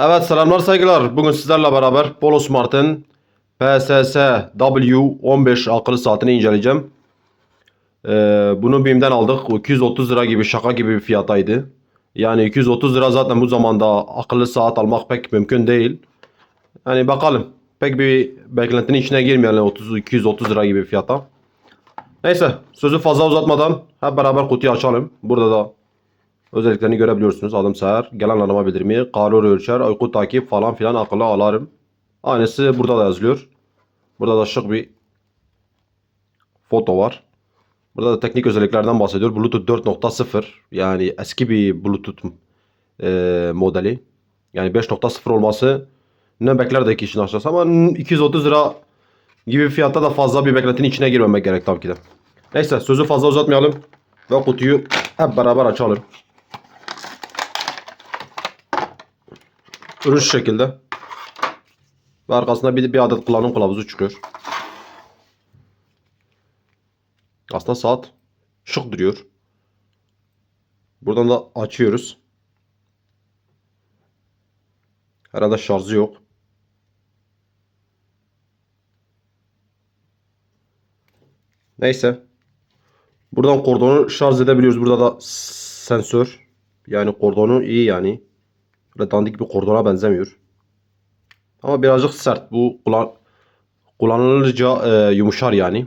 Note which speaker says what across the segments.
Speaker 1: Evet selamlar saygılar. Bugün sizlerle beraber Polo Smart'ın PSS W15 akıllı saatini inceleyeceğim. Ee, bunu BİM'den aldık. O 230 lira gibi şaka gibi bir fiyataydı. Yani 230 lira zaten bu zamanda akıllı saat almak pek mümkün değil. Yani bakalım. Pek bir beklentinin içine girmeyelim 30 230 lira gibi fiyata. Neyse sözü fazla uzatmadan hep beraber kutuyu açalım. Burada da Özelliklerini görebiliyorsunuz. Adım Seher. Gelen arama bildirimi, kalori ölçer, uyku takip falan filan akıllı alarm. Aynısı burada da yazılıyor. Burada da şık bir foto var. Burada da teknik özelliklerden bahsediyor. Bluetooth 4.0 yani eski bir Bluetooth e, modeli. Yani 5.0 olması ne beklerdik işin açıkçası ama 230 lira gibi fiyatta da fazla bir beklentinin içine girmemek gerek tabii ki de. Neyse sözü fazla uzatmayalım ve kutuyu hep beraber açalım. Ürün şekilde. Ve arkasında bir, bir adet kullanım kılavuzu çıkıyor. Aslında saat şık duruyor. Buradan da açıyoruz. Herhalde şarjı yok. Neyse. Buradan kordonu şarj edebiliyoruz. Burada da sensör. Yani kordonu iyi yani. Böyle dandik bir kordona benzemiyor. Ama birazcık sert. Bu kullan kullanılınca e, yumuşar yani.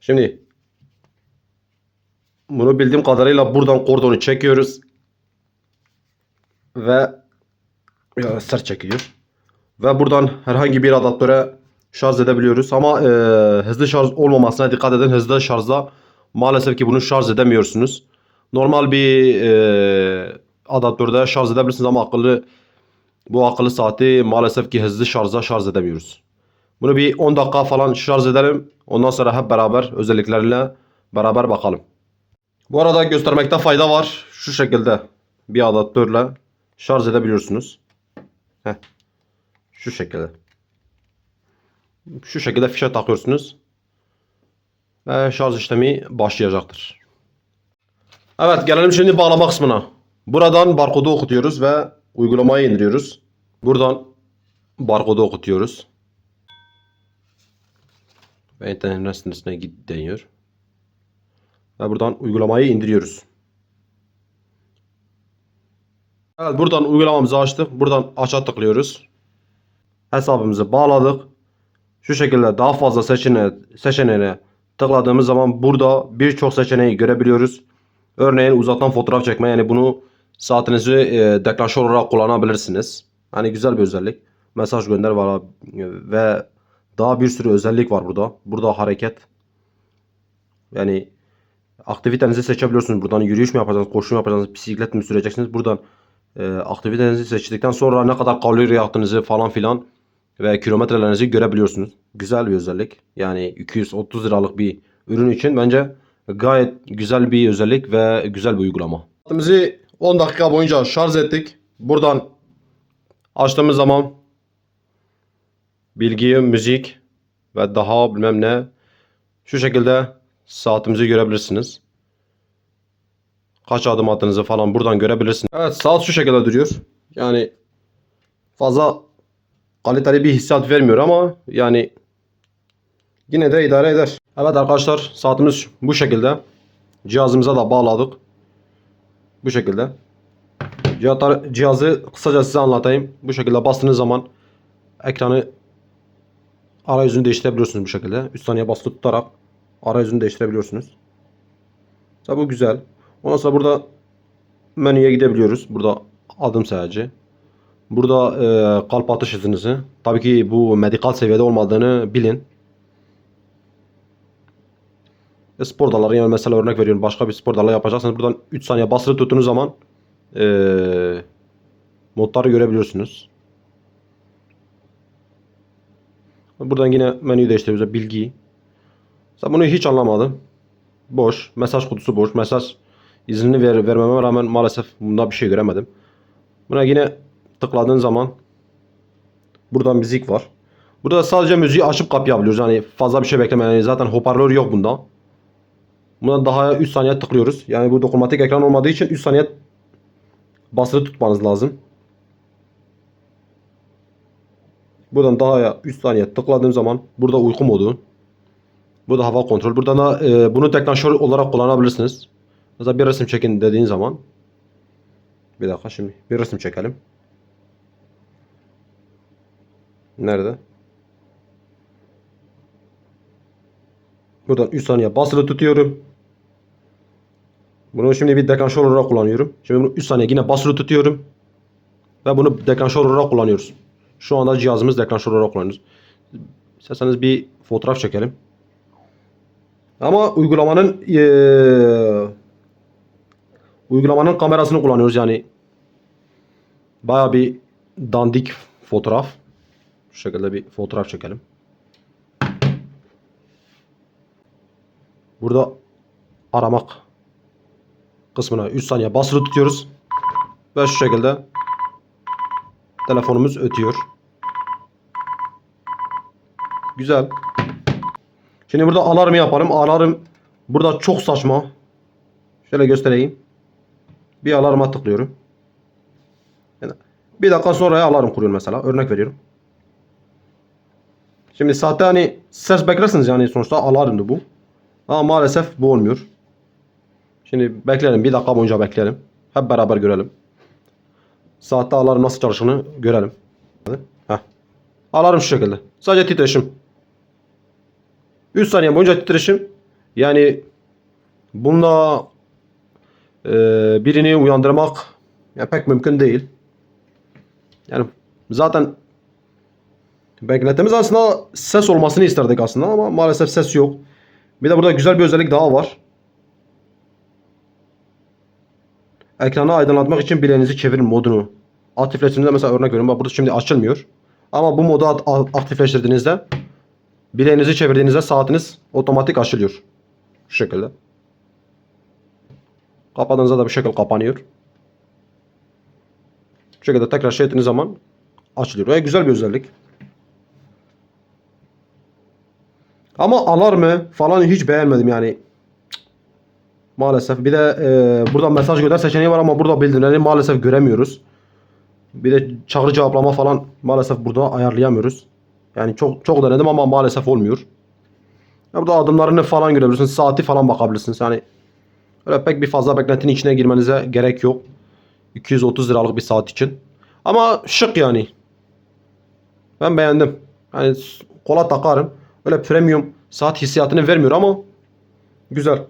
Speaker 1: Şimdi bunu bildiğim kadarıyla buradan kordonu çekiyoruz. Ve ya sert çekiliyor. Ve buradan herhangi bir adaptöre şarj edebiliyoruz. Ama e, hızlı şarj olmamasına dikkat edin. Hızlı şarjda maalesef ki bunu şarj edemiyorsunuz. Normal bir e, adaptörde şarj edebilirsiniz ama akıllı bu akıllı saati maalesef ki hızlı şarjda şarj edemiyoruz. Bunu bir 10 dakika falan şarj edelim. Ondan sonra hep beraber özellikleriyle beraber bakalım. Bu arada göstermekte fayda var. Şu şekilde bir adaptörle şarj edebiliyorsunuz. Heh. Şu şekilde. Şu şekilde fişe takıyorsunuz. Ve şarj işlemi başlayacaktır. Evet gelelim şimdi bağlama kısmına. Buradan barkodu okutuyoruz ve uygulamayı indiriyoruz. Buradan barkodu okutuyoruz. Ve internet sitesine git deniyor. Ve buradan uygulamayı indiriyoruz. Evet buradan uygulamamızı açtık. Buradan aşağı tıklıyoruz. Hesabımızı bağladık. Şu şekilde daha fazla seçeneğe, seçeneğine tıkladığımız zaman burada birçok seçeneği görebiliyoruz. Örneğin uzaktan fotoğraf çekme yani bunu saatinizi e, deklanşör olarak kullanabilirsiniz. Hani güzel bir özellik. Mesaj gönder var ve daha bir sürü özellik var burada. Burada hareket yani aktivitenizi seçebiliyorsunuz. Buradan yürüyüş mü yapacaksınız, koşu mu yapacaksınız, bisiklet mi süreceksiniz? Buradan e, aktivitenizi seçtikten sonra ne kadar kalori yaktığınızı falan filan ve kilometrelerinizi görebiliyorsunuz. Güzel bir özellik. Yani 230 liralık bir ürün için bence gayet güzel bir özellik ve güzel bir uygulama. Saatimizi 10 dakika boyunca şarj ettik. Buradan açtığımız zaman bilgi, müzik ve daha bilmem ne şu şekilde saatimizi görebilirsiniz. Kaç adım attığınızı falan buradan görebilirsiniz. Evet saat şu şekilde duruyor. Yani fazla kaliteli bir hissiyat vermiyor ama yani yine de idare eder. Evet arkadaşlar saatimiz bu şekilde. Cihazımıza da bağladık. Bu şekilde. Cihazı kısaca size anlatayım. Bu şekilde bastığınız zaman ekranı arayüzünü değiştirebiliyorsunuz bu şekilde. 3 saniye basılı tutarak arayüzünü değiştirebiliyorsunuz. Tabi bu güzel. Ondan sonra burada menüye gidebiliyoruz. Burada adım sayacı. Burada e, kalp atış hızınızı. Tabii ki bu medikal seviyede olmadığını bilin. E, spor dalları yani mesela örnek veriyorum başka bir spor dalı yapacaksınız. Buradan 3 saniye basılı tuttuğunuz zaman e, modları görebiliyorsunuz. Buradan yine menüyü değiştiriyoruz. Bilgi. Mesela bunu hiç anlamadım. Boş. Mesaj kutusu boş. Mesaj iznini ver, vermeme rağmen maalesef bunda bir şey göremedim. Buna yine tıkladığın zaman burada müzik var. Burada sadece müziği açıp kapayabiliyoruz. Yani fazla bir şey bekleme. Yani zaten hoparlör yok bunda. Buna daha 3 saniye tıklıyoruz. Yani bu dokunmatik ekran olmadığı için 3 saniye basılı tutmanız lazım. Buradan daha 3 saniye tıkladığım zaman burada uyku modu. Bu da hava kontrol. Buradan da e, bunu deklanşör olarak kullanabilirsiniz. Mesela bir resim çekin dediğin zaman. Bir dakika şimdi bir resim çekelim. Nerede? Buradan 3 saniye basılı tutuyorum. Bunu şimdi bir deklanşör olarak kullanıyorum. Şimdi bunu 3 saniye yine basılı tutuyorum. Ve bunu deklanşör olarak kullanıyoruz. Şu anda cihazımız deklanşör olarak kullanıyoruz. İsterseniz bir fotoğraf çekelim. Ama uygulamanın eee, uygulamanın kamerasını kullanıyoruz yani. Baya bir dandik fotoğraf. Şu şekilde bir fotoğraf çekelim. Burada aramak kısmına 3 saniye basılı tutuyoruz. Ve şu şekilde telefonumuz ötüyor. Güzel. Şimdi burada alarmı yapalım. Alarm burada çok saçma. Şöyle göstereyim. Bir alarma tıklıyorum. Bir dakika sonra alarm kuruyorum mesela. Örnek veriyorum. Şimdi saatte hani ses beklersiniz yani sonuçta alarmdı bu. Ama maalesef bu olmuyor. Şimdi bekleyelim. Bir dakika boyunca bekleyelim. Hep beraber görelim. Saatte alarm nasıl çalıştığını görelim. Heh. Alarm şu şekilde. Sadece titreşim. 3 saniye boyunca titreşim. Yani bununla e, birini uyandırmak ya pek mümkün değil. Yani zaten beklentimiz aslında ses olmasını isterdik aslında ama maalesef ses yok. Bir de burada güzel bir özellik daha var. Ekranı aydınlatmak için bileğinizi çevirin modunu aktifleştirdiğinizde mesela örnek veriyorum. Bak burada şimdi açılmıyor. Ama bu modu aktifleştirdiğinizde bileğinizi çevirdiğinizde saatiniz otomatik açılıyor. Şu şekilde. Kapadığınızda da bir şekilde kapanıyor. Şu şekilde tekrar şey ettiğiniz zaman açılıyor. Ve güzel bir özellik. Ama alarmı falan hiç beğenmedim yani. Maalesef. Bir de e, burada mesaj gönder seçeneği var ama burada bildirimleri maalesef göremiyoruz. Bir de çağrı cevaplama falan maalesef burada ayarlayamıyoruz. Yani çok çok denedim ama maalesef olmuyor. Ya burada adımlarını falan görebilirsiniz. Saati falan bakabilirsiniz. Yani öyle pek bir fazla beklentinin içine girmenize gerek yok. 230 liralık bir saat için. Ama şık yani. Ben beğendim. Yani kola takarım. Öyle premium saat hissiyatını vermiyor ama güzel.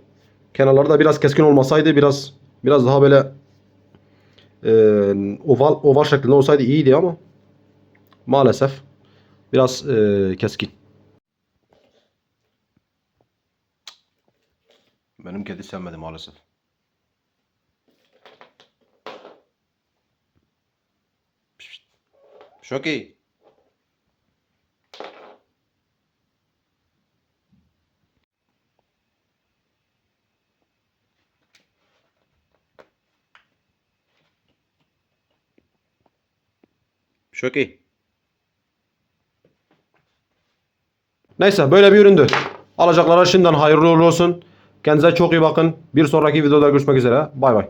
Speaker 1: Kenarları da biraz keskin olmasaydı biraz biraz daha böyle e, oval oval şeklinde olsaydı iyiydi ama maalesef biraz e, keskin. Benim kedi sevmedi maalesef. Çok iyi. Çok iyi. Neyse böyle bir üründü. Alacaklara şimdiden hayırlı uğurlu olsun. Kendinize çok iyi bakın. Bir sonraki videoda görüşmek üzere. Bay bay.